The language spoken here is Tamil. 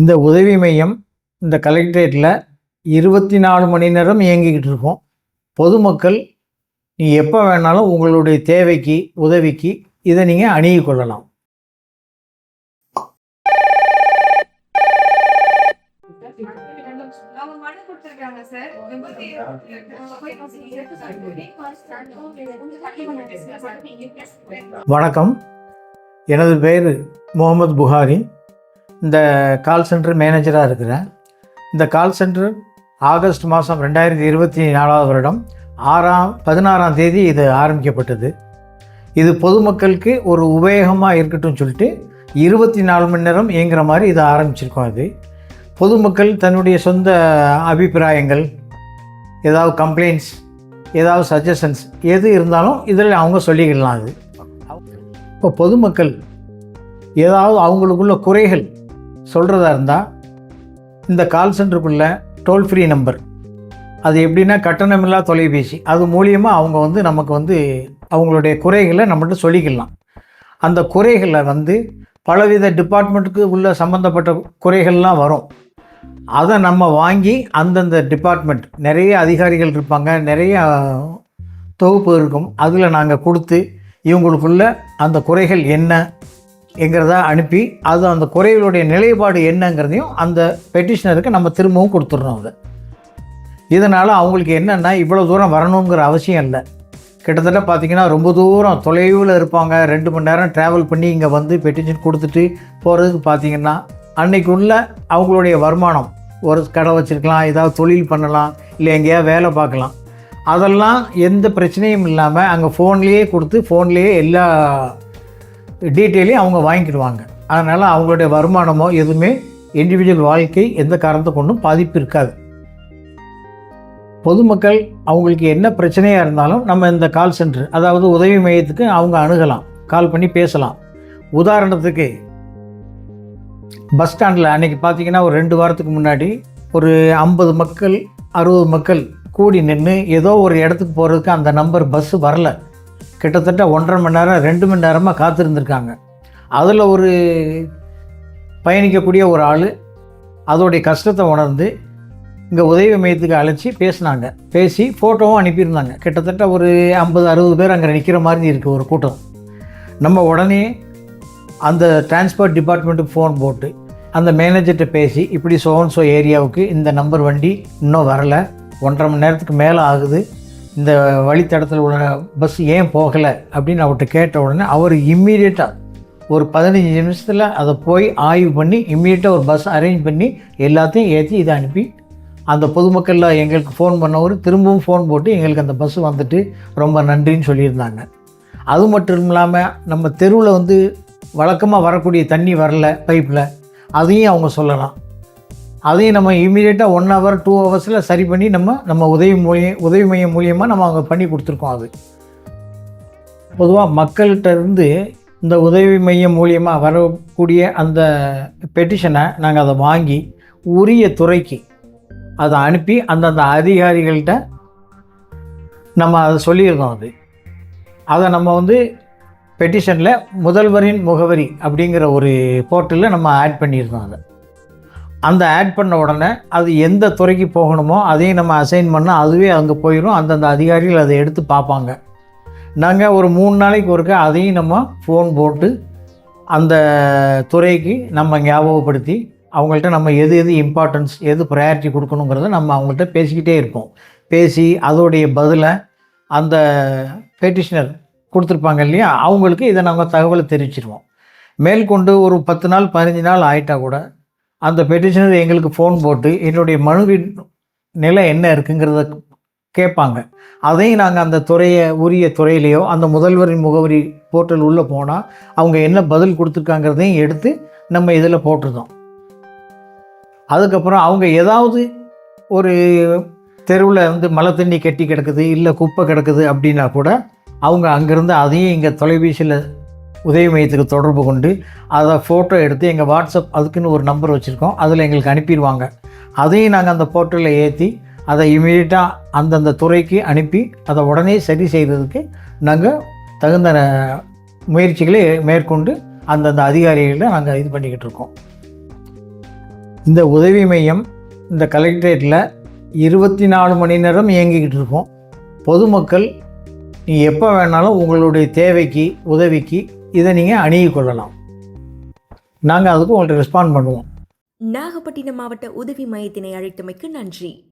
இந்த உதவி மையம் இந்த கலெக்டரேட்டில் இருபத்தி நாலு மணி நேரம் இயங்கிக்கிட்டு இருக்கோம். பொதுமக்கள் நீ எப்போ வேணாலும் உங்களுடைய தேவைக்கு உதவிக்கு இதை நீங்கள் அணுகிக் கொள்ளலாம். வணக்கம். எனது பெயர் முகமது புகாரி. இந்த கால் சென்டர் மேனேஜராக இருக்கிறேன். இந்த கால் சென்டர் ஆகஸ்ட் மாதம் ரெண்டாயிரத்தி இருபத்தி நாலாவது வருடம் ஆறாம் பதினாறாம் தேதி இது ஆரம்பிக்கப்பட்டது. இது பொதுமக்களுக்கு ஒரு உபயோகமாக இருக்கட்டும் சொல்லிட்டு இருபத்தி நாலு மணி நேரம் இயங்குகிற மாதிரி இதை ஆரம்பிச்சிருக்கோம் இது. பொதுமக்கள் தன்னுடைய சொந்த அபிப்பிராயங்கள் ஏதாவது கம்ப்ளைண்ட்ஸ் ஏதாவது சஜஷன்ஸ் எது இருந்தாலும் இதில் அவங்க சொல்லிக்கலாம் அது. இப்போ பொதுமக்கள் ஏதாவது அவங்களுக்குள்ள குறைகள் சொல்கிறதா இருந்தால் இந்த கால் சென்டருக்குள்ளே டோல் ஃப்ரீ நம்பர் அது எப்படின்னா கட்டணமில்லா தொலைபேசி. அது மூலியமாக அவங்க வந்து நமக்கு வந்து அவங்களுடைய குறைகளை நம்மகிட்ட சொல்லிக்கலாம். அந்த குறைகளை வந்து பலவித டிபார்ட்மெண்ட்டுக்கு உள்ள சம்மந்தப்பட்ட குறைகள்லாம் வரும். அதை நம்ம வாங்கி அந்தந்த டிபார்ட்மெண்ட் நிறைய அதிகாரிகள் இருப்பாங்க நிறைய தொகுப்பு இருக்கும். அதில் நாங்கள் கொடுத்து இவங்களுக்குள்ள அந்த குறைகள் என்ன என்கிறத அனுப்பி அது அந்த குறைகளுடைய நிலைப்பாடு என்னங்கிறதையும் அந்த பெட்டிஷனருக்கு நம்ம திரும்பவும் கொடுத்துட்றோம் அதை. இதனால் அவங்களுக்கு என்னென்னா இவ்வளோ தூரம் வரணுங்கிற அவசியம் இல்லை. கிட்டத்தட்ட பார்த்திங்கன்னா ரொம்ப தூரம் தொலைவில் இருப்பாங்க. ரெண்டு மணி நேரம் ட்ராவல் பண்ணி இங்கே வந்து பெட்டிஷன் கொடுத்துட்டு போகிறதுக்கு பார்த்தீங்கன்னா அன்னைக்குள்ள அவங்களுடைய வருமானம். ஒரு கடை வச்சுருக்கலாம் ஏதாவது தொழில் பண்ணலாம் இல்லை எங்கேயாவது வேலை பார்க்கலாம். அதெல்லாம் எந்த பிரச்சனையும் இல்லாமல் அங்கே ஃபோன்லேயே கொடுத்து ஃபோன்லேயே எல்லா டீட்டெயிலையும் அவங்க வாங்கிக்கிடுவாங்க அதனால் அவங்களுடைய வருமானமோ எதுவுமே இண்டிவிஜுவல் வாழ்க்கை எந்த காரணத்தை கொண்டும் பாதிப்பு இருக்காது. பொதுமக்கள் அவங்களுக்கு என்ன பிரச்சனையாக இருந்தாலும் நம்ம இந்த கால் சென்டர் அதாவது உதவி மையத்துக்கு அவங்க அணுகலாம். கால் பண்ணி பேசலாம். உதாரணத்துக்கு பஸ் ஸ்டாண்டில் அன்றைக்கி பார்த்தீங்கன்னா ஒரு ரெண்டு வாரத்துக்கு முன்னாடி ஒரு ஐம்பது மக்கள் அறுபது மக்கள் கூடி நின்று ஏதோ ஒரு இடத்துக்கு போகிறதுக்கு அந்த நம்பர் பஸ்ஸு வரல. கிட்டத்தட்ட ஒன்றரை மணி நேரம் ரெண்டு மணி நேரமாக காத்திருந்துருக்காங்க. அதில் ஒரு பயணிக்கக்கூடிய ஒரு ஆள் அதோடைய கஷ்டத்தை உணர்ந்து இங்கே உதவி மையத்துக்கு அழைச்சி பேசினாங்க. பேசி ஃபோட்டோவும் அனுப்பியிருந்தாங்க. கிட்டத்தட்ட ஒரு ஐம்பது அறுபது பேர் அங்கே நிற்கிற மாதிரி இருக்குது ஒரு கூட்டம். நம்ம உடனே அந்த டிரான்ஸ்போர்ட் டிபார்ட்மெண்ட்டுக்கு ஃபோன் போட்டு அந்த மேனேஜர்கிட்ட பேசி இப்படி சோன்சோ ஏரியாவுக்கு இந்த நம்பர் வண்டி இன்னும் வரலை. ஒன்றரை மணி நேரத்துக்கு மேலே ஆகுது. இந்த வழித்தடத்தில் உள்ள பஸ் ஏன் போகலை அப்படின்னு அவர்கிட்ட கேட்ட உடனே அவர் இம்மீடியட்டாக ஒரு பதினஞ்சு நிமிஷத்தில் அதை போய் ஆய்வு பண்ணி இம்மீடியட்டாக ஒரு பஸ் அரேஞ்ச் பண்ணி எல்லாத்தையும் ஏற்றி இதை அனுப்பி அந்த பொதுமக்களில் எங்களுக்கு ஃபோன் பண்ணவர் திரும்பவும் ஃபோன் போட்டு எங்களுக்கு அந்த பஸ் வந்துட்டு ரொம்ப நன்றின்னு சொல்லியிருந்தாங்க. அது மட்டும் இல்லாமல் நம்ம தெருவில் வந்து வழக்கமாக வரக்கூடிய தண்ணி வரல பைப்பில் அதையும் அவங்க சொல்லலாம். அதையும் நம்ம இமீடியட்டாக ஒன் ஹவர் டூ ஹவர்ஸில் சரி பண்ணி நம்ம நம்ம உதவி மூலியம் உதவி மையம் மூலியமாக நம்ம அவங்க பண்ணி கொடுத்துருக்கோம் அது. பொதுவாக மக்கள்கிட்ட இருந்து இந்த உதவி மையம் மூலியமாக வரக்கூடிய அந்த பெட்டிஷனை நாங்கள் அதை வாங்கி உரிய துறைக்கு அதை அனுப்பி அந்தந்த அதிகாரிகள்கிட்ட நம்ம அதை சொல்லியிருந்தோம் அது. அதை நம்ம வந்து பெட்டிஷனில் முதல்வரின் முகவரி அப்படிங்கிற ஒரு போர்ட்டலில் நம்ம ஆட் பண்ணியிருந்தோம் அதை. அந்த ஆட் பண்ண உடனே அது எந்த துறைக்கு போகணுமோ அதையும் நம்ம அசைன் பண்ணால் அதுவே அங்கே போயிடும் அந்தந்த அதிகாரிகள் அதை எடுத்து பார்ப்பாங்க. நாங்கள் ஒரு மூணு நாளைக்கு ஒருக்க அதையும் நம்ம ஃபோன் போட்டு அந்த துறைக்கு நம்ம ஞாபகப்படுத்தி அவங்கள்ட்ட நம்ம எது எது இம்பார்ட்டன்ஸ் எது ப்ரையாரிட்டி கொடுக்கணுங்கிறத நம்ம அவங்கள்ட்ட பேசிக்கிட்டே இருப்போம். பேசி அதோடைய பதிலை அந்த பெட்டிஷனர் கொடுத்துருப்பாங்க இல்லையா? அவங்களுக்கு இதை நாங்கள் தகவலை தெரிவிச்சிருவோம். மேற்கொண்டு ஒரு பத்து நாள் பதினஞ்சு நாள் ஆயிட்டா கூட அந்த பெட்டிஷனர் எங்களுக்கு ஃபோன் போட்டு என்னுடைய மனுவின் நிலை என்ன இருக்குங்கிறத கேட்பாங்க. அதையும் நாங்கள் அந்த துறையை உரிய துறையிலையோ அந்த முதல்வரின் முகவரி போர்ட்டல் உள்ளே போனால் அவங்க என்ன பதில் கொடுத்துருக்காங்கிறதையும் எடுத்து நம்ம இதில் போட்டிருந்தோம். அதுக்கப்புறம் அவங்க ஏதாவது ஒரு தெருவில் வந்து மழை தண்ணி கட்டி கிடக்குது இல்லை குப்பை கிடக்குது அப்படின்னா கூட அவங்க அங்கேருந்து அதையும் இங்கே தொலைபேசியில் உதவி மையத்துக்கு தொடர்பு கொண்டு அதை ஃபோட்டோ எடுத்து எங்கள் வாட்ஸ்அப் அதுக்குன்னு ஒரு நம்பர் வச்சுருக்கோம். அதில் எங்களுக்கு அனுப்பிடுவாங்க. அதையும் நாங்கள் அந்த போர்ட்டலில் ஏற்றி அதை இமீடியட்டாக அந்தந்த துறைக்கு அனுப்பி அதை உடனே சரி செய்கிறதுக்கு நாங்கள் தகுந்த முயற்சிகளை மேற்கொண்டு அந்தந்த அதிகாரிகளை நாங்கள் இது பண்ணிக்கிட்டு இருக்கோம். இந்த உதவி மையம் இந்த கலெக்டரேட்டில் இருபத்தி நாலு மணி நேரம் இயங்கிக்கிட்டு இருக்கோம். பொதுமக்கள் நீங்கள் எப்போ வேணாலும் உங்களுடைய தேவைக்கு உதவிக்கு இதை நீங்கள் அணுகிக் கொள்ளலாம். நாங்கள் அதுக்கு உங்கள்கிட்ட ரெஸ்பாண்ட் பண்ணுவோம். நாகப்பட்டினம் மாவட்ட உதவி மையத்தினை அழைத்தமைக்கு நன்றி.